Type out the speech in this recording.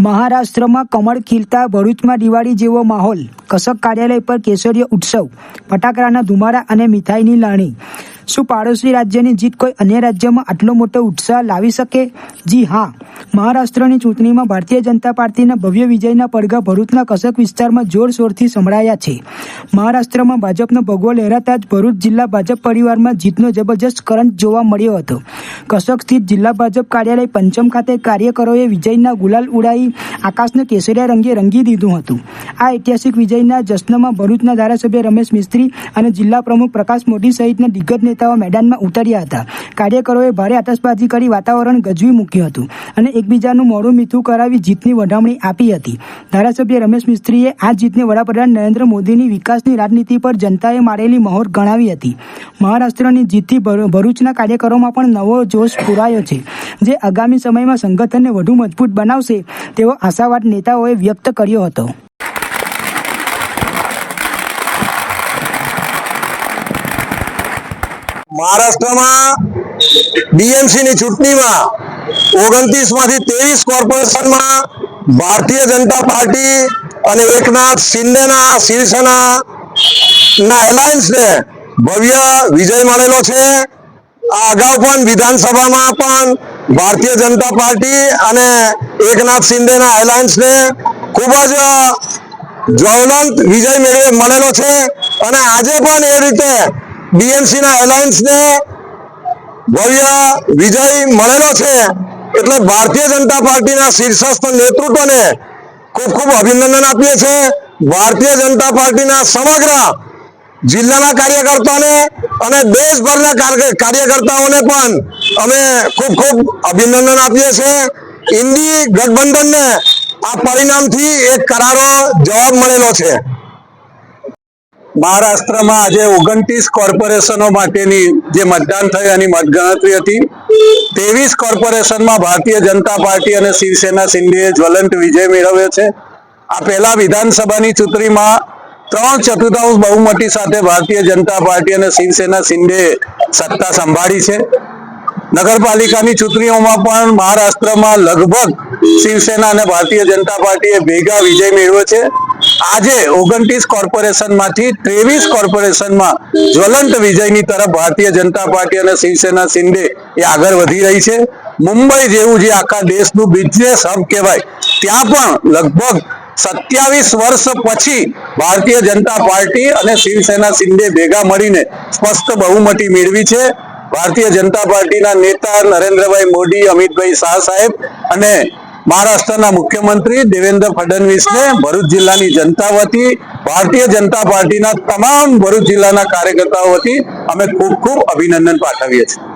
મહારાષ્ટ્રમાં કમળ ખીલતા ભરૂચમાં દિવાળી જેવો માહોલ. કસક કાર્યાલય પર કેસરીય ઉત્સવ. ફટાકડાના ધુમાડા અને મીઠાઈની લાણી. શું પાડોશી રાજ્યની જીત કોઈ અન્ય રાજ્યમાં આટલો મોટો ઉત્સાહ લાવી શકે? જી હા. મહારાષ્ટ્રની ચૂંટણીમાં ભારતીય જનતા પાર્ટીના ભવ્ય વિજયના પડઘા ભરૂચના કસક વિસ્તારમાં જોરશોરથી સંભળાયા છે. મહારાષ્ટ્રમાં ભાજપનો ભગવો લહેરાતા જ ભરૂચ જિલ્લા ભાજપ પરિવારમાં જીતનો જબરજસ્ત કરંટ જોવા મળ્યો હતો. કસક સ્થિત જિલ્લા ભાજપ કાર્યાલય પંચમ ખાતે કાર્યકરોએ વિજયના ગુલાલ ઉડાવી આકાશને કેસરિયા રંગે રંગી દીધું હતું. આ ઐતિહાસિક વિજયના જશ્નમાં ભરૂચના ધારાસભ્ય રમેશ મિસ્ત્રી અને જિલ્લા પ્રમુખ પ્રકાશ મોદી સહિતના દિગ્ગજ નેતાઓ મેદાનમાં ઉતર્યા હતા. કાર્યકરોએ ભારે આતશબાજી કરી વાતાવરણ ગજવી મૂક્યું હતું અને એકબીજાનું મોડું મીઠું કરાવી જીતની વધામણી આપી હતી. ધારાસભ્ય રમેશ મિસ્ત્રીએ આ જીતને વડાપ્રધાન નરેન્દ્ર મોદીની વિકાસની રાજનીતિ પર જનતાએ મારેલી મહોર ગણાવી હતી. મહારાષ્ટ્રની જીતથી ભરૂચના કાર્યકરોમાં પણ નવો જોશ પુરાયો છે. જે આગામી સમયમાં સંગઠનને વધુ મજબૂત બનાવશે તેવો આશાવાદ નેતાઓએ વ્યક્ત કર્યો હતો. મહારાષ્ટ્રમાં બીએમસી ની ચૂંટણીમાં ઓગણત્રીસમાંથી ત્રેવીસ કોર્પોરેશનમાં ભારતીય જનતા પાર્ટી અને એકનાથ શિંદેના શિવસેના ના એલાયન્સને ભવ્ય વિજય મળેલો છે. આ અગાઉ પણ વિધાનસભામાં પણ ભારતીય જનતા પાર્ટી અને એકનાથ શિંદેના એલાયન્સને ખૂબ જ જ્વલંત વિજય મળેલો છે. અને આજે પણ એ રીતે બીએમસી ના એલાયન્સ ને ભવ્ય વિજય મળેલો છે એટલે ભારતીય જનતા પાર્ટીના શીર્ષસ્થ નેતૃત્વને ખૂબ ખૂબ અભિનંદન આપીએ છીએ. ભારતીય જનતા પાર્ટીના સમગ્ર જિલ્લાના કાર્યકર્તાઓને અને દેશભરના કાર્ય- કાર્યકર્તાઓને પણ અમે ખૂબ ખૂબ અભિનંદન આપીએ છીએ. ઇન્ડી ગઠબંધનને આ પરિણામથી એક કરારો જવાબ મળેલો છે. મહારાષ્ટ્રમાં આજે ઓગણત્રીસ કોર્પોરેશનો માટેની જે મતદાન થયું એની મતગણતરી હતી. ત્રેવીસ કોર્પોરેશનમાં ભારતીય જનતા પાર્ટી અને શિવસેના સિંધીએ જ્વલંત વિજય મેળવ્યો છે. આ પહેલા વિધાનસભાની ચૂંટણીમાં ત્રણ ચતુર્થાંશ બહુમતી સાથે ભારતીય જનતા પાર્ટી અને શિવસેના શિંદે સત્તા સંભાળી છે. નગરપાલિકાની ચૂંટણીઓમાં પણ મહારાષ્ટ્રમાં લગભગ શિવસેના અને ભારતીય જનતા પાર્ટીએ ભેગા વિજય મેળવ્યો છે. આજે ઓગણત્રીસ કોર્પોરેશનમાંથી ત્રેવીસ કોર્પોરેશનમાં જ્વલંત વિજયની તરફ ભારતીય જનતા પાર્ટી અને શિવસેના શિંદે એ આગળ વધી રહી છે. મુંબઈ જેવું જે આખા દેશનું બિઝનેસ હબ કહેવાય, ત્યાં પણ લગભગ સત્યાવીસ વર્ષ પછી ભારતીય જનતા પાર્ટી અને શિવસેના શિંદે ભેગા મળીને સ્પષ્ટ બહુમતી મેળવી છે. ભારતીય જનતા પાર્ટીના નેતા નરેન્દ્રભાઈ મોદી, અમિતભાઈ શાહ સાહેબ અને મહારાષ્ટ્રના મુખ્યમંત્રી દેવેન્દ્ર ફડણવીસને ભરૂચ જિલ્લાની જનતા વતી, ભારતીય જનતા પાર્ટીના તમામ ભરૂચ જિલ્લાના કાર્યકર્તાઓ વતી અમે ખૂબ ખૂબ અભિનંદન પાઠવીએ છીએ.